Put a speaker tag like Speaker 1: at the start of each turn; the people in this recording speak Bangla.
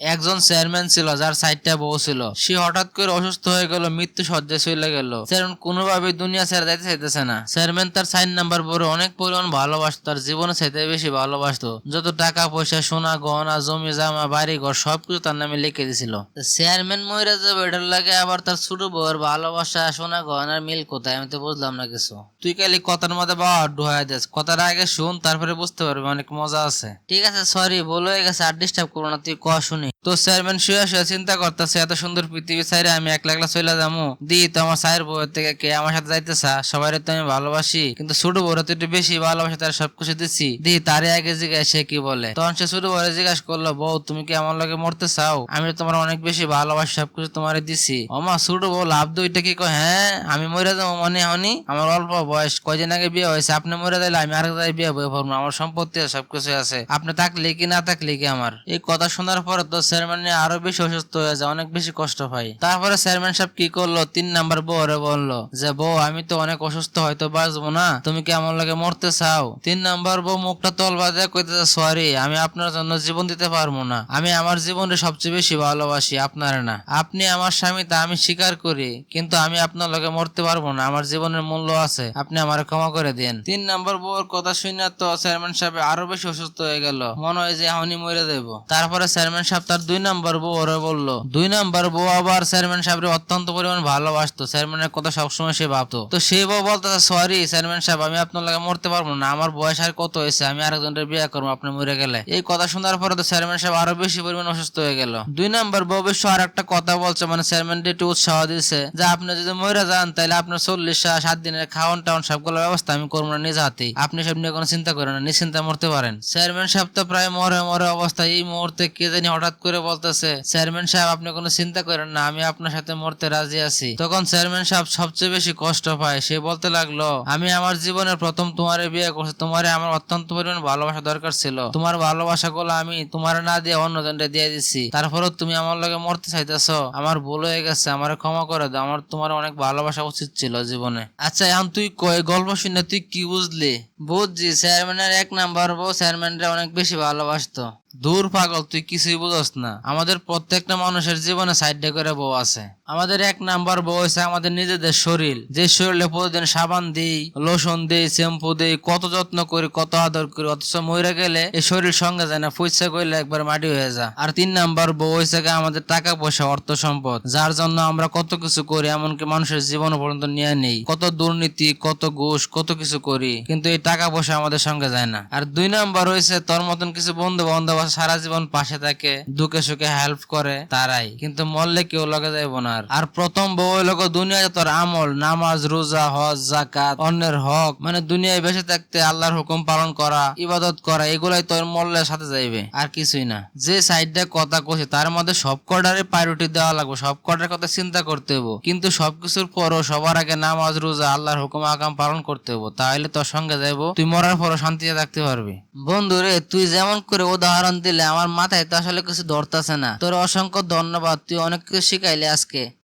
Speaker 1: একজন চেয়ারম্যান ছিল, যার সাইডটা বউ ছিল। সে হঠাৎ করে অসুস্থ হয়ে গেল, মৃত্যু সজ্জায় চলে গেল। চেয়ারম্যান কোনোভাবে দুনিয়া ছেড়ে যাইতে চাইতেছে না। চেয়ারম্যান তার সাইন নাম্বার বড় অনেক পরিমাণ ভালোবাসতো, তার জীবনে চাইতে বেশি ভালোবাসতো। যত টাকা পয়সা, সোনা, গহনা, জমি, জামা বাড়ি ঘর সবকিছু তার নামে লিখে দিছিল। চেয়ারম্যান মহিলা যাবে এটার লাগে, আবার তার ছোট বউয়ের ভালোবাসা, সোনা গহনার মিল কোথায়? আমি তো বুঝলাম না কিছু। তুই খালি কথার মধ্যে বাবা ডুহাই দেস কথার আগে শুন, তারপরে বুঝতে পারবি, অনেক মজা আছে। ঠিক আছে সরি বলে গেছে, আর ডিস্টার্ব করব না, তুই ক শুনি? তো চেয়ারম্যান শুয়ে শুয়ে চিন্তা করতেছে, এত সুন্দর পৃথিবী চাইরে আমি একলা একলা চলে যাব দি, তো আমার সাইর বউয়ের থেকে কে, আমার সাথে যাইতেছা সবাই তো আমি ভালোবাসি, কিন্তু ছোট বউরা তো একটু বেশি ভালোবাসি, তার সবকিছু দিচ্ছি দি তারে আগে জিজ্ঞাসা, সে কি বলে? তখন সে ছোট বউরে জিজ্ঞাসা করল, বউ, তুমি কি আমার লগে মরতে চাও? আমি তোমার অনেক বেশি ভালোবাসি, সবকিছু তোমারে দিছি। ওমা, ছোট বউ লাভ দুইটা কি কয়? হ্যাঁ আমি মরে যাব মনে হনি? আমার অল্প বয়স, কয়দিন আগে বিয়ে হয়েছে, আপনি মরে দিলে আমি আরেক জায়গায় বিয়ে বয়ে পড়ব আমার সম্পত্তি সবকিছু আছে। আপনি থাকলে কি না থাকলে কি আমার? এই কথা শোনার পর তো চেয়ারম্যান আরও বেশি অসুস্থ হয়ে যায়, অনেক বেশি কষ্ট পাই তারপরে চেয়ারম্যান সাহেব কি করল? তিন নাম্বার বউরে বলল যে, বউ, আমি তো অনেক অসুস্থ, হয়তো বাঁচবো না। তুমি কি আমার লাগে মরতে চাও? তিন নাম্বার বউ মুখটা তল বাজে কইতেছে, সরি, আমি আপনার জন্য জীবন দিতে পারব না। আমি আমার জীবনে সবচেয়ে বেশি ভালোবাসি, আপনার না। আপনি আমার স্বামী, তা আমি স্বীকার করি, কিন্তু আমি আপনার লগে মরতে পারব না। আমার জীবনের মূল্য আছে, আপনি আমার ক্ষমা করে দিন। তিন নাম্বার বউর কথা শুনে তো চেয়ারম্যান সাহেব আরও বেশি অসুস্থ হয়ে গেল। মনে হয় যে এখনই মরে দেবো তারপরে চেয়ারম্যান সাহেব তার দুই নাম্বার বউ ওরে বলল, দুই নাম্বার বউ আবার চেয়ারম্যান সাহেবের অত্যন্ত পরিমাণ ভালোবাসতো। চেয়ারম্যানের কথা সবসময় সে ভাবতো। তো সেই বউ বলতো সরি চেয়ারম্যান সাহেব, আমি আপনার লাগে মরতে পারব না। আমার বয়স আর কত হয়েছে? আমি আরেকজনের বিয়ে করব, আপনি মরে গেলে। এই কথা শোনার পরে তো চেয়ারম্যান সাহেব আরও বেশি পরিমাণ অসুস্থ হয়ে গেল। দুই নাম্বার বউ অবশ্য আর একটা কথা বলছে মানে চেয়ারম্যান একটু উৎসাহ দিচ্ছে যে, আপনি যদি মরে যান তাহলে আপনার চল্লিশ সাত দিনের খাওয়ান টাউন সবগুলো ব্যবস্থা আমি করব না নিজ হাতেই আপনি সব নিয়ে কোনো চিন্তা করেন না, নিশ্চিন্তা মরতে পারেন। চেয়ারম্যান সাহেব তো প্রায় মরে মরে অবস্থা এই মুহূর্তে কে জানি হঠাৎ করে বলতেছে, চেয়ারম্যান সাহেব, আপনি কোনো চিন্তা করেন না, আমি আপনার সাথে মরতে রাজি আছি। তখন চেয়ারম্যান সাহেব সবচেয়ে বেশি কষ্ট পায়। সে বলতে লাগল, আমি আমার জীবনের প্রথম তোমারে বিয়ে করছি, তোমারে আমার অত্যন্ত পরিমাণ ভালোবাসা দরকার ছিল। তোমার ভালোবাসা গুলো আমি তোমার না দিয়ে অন্যজনকে দিয়ে দিছি। তারপরেও তুমি আমার লগে মরতে চাইতেছ। আমার ভুল হয়ে গেছে, আমার ক্ষমা করে দাও। আমার তোমার অনেক ভালোবাসা উচিত ছিল জীবনে। আচ্ছা এখন তুই গল্প শুনে তুই কি বুঝলি? বুঝছি, চেয়ারম্যানের এক নাম্বার বউ চেয়ারম্যানরা অনেক বেশি ভালোবাসতো। দূর পাগল, তুই কিছুই বুঝস না। আমাদের প্রত্যেকটা মানুষের জীবনে সাইডে করে বউ আছে। আমাদের এক নাম্বার বউ হচ্ছে আমাদের নিজেদের শরীর। যে শরীরে প্রতিদিন সাবান দিই, লোশন দিই, শ্যাম্পু দিই, কত যত্ন করি, কত আদর করি, অথচ মরে গেলে এই শরীর সঙ্গে যায় না পয়সা করলে একবার মাটি হয়ে যায়। আর তিন নাম্বার বউ গিয়ে আমাদের টাকা পয়সা, অর্থ সম্পদ। যার জন্য আমরা কত কিছু করি, এমনকি মানুষের জীবন পর্যন্ত নিয়ে নেই। কত দুর্নীতি, কত ঘুষ, কত কিছু করি। কিন্তু এই টাকা পয়সা আমাদের সঙ্গে যায় না। আর দুই নাম্বার হয়েছে তোর মতন কিছু বন্ধু বান্ধব সারা জীবন পাশে থাকে, দুঃখে সুখে হেল্প করে, তারাই। কিন্তু মরলে কেউ লগে যাইব না আর। প্রথম বউ হইল গো দুনিয়ায় তোর আমল, নামাজ, রোজা, হজ জাকাত অন্যের হক। মানে দুনিয়ায় বেঁচে থাকতে আল্লাহর হুকুম পালন করা, ইবাদত করা, এগুলাই তোর মল্লের সাথে যাইবে। আর কিছুই না। যে সাইডটা কথা কইছে, তার মধ্যে সব কটারে প্রায়োরিটি দেওয়া লাগবে, সব কটার কথা চিন্তা করতে হব কিন্তু সবকিছুর পরও সবার আগে নামাজ, রোজা, আল্লাহর হুকুম আকাম পালন করতে হব তাহলে তোর সঙ্গে যাইবো তুই মরার পরও শান্তিতে থাকতে পারবি। বন্ধুরে তুই যেমন করে উদাহরণ দিলে আমার মাথায় তো আসলে কিছু ধরতেছে না। তোর অসংখ্য ধন্যবাদ তুই অনেক কিছু শিখাইলে আজকে।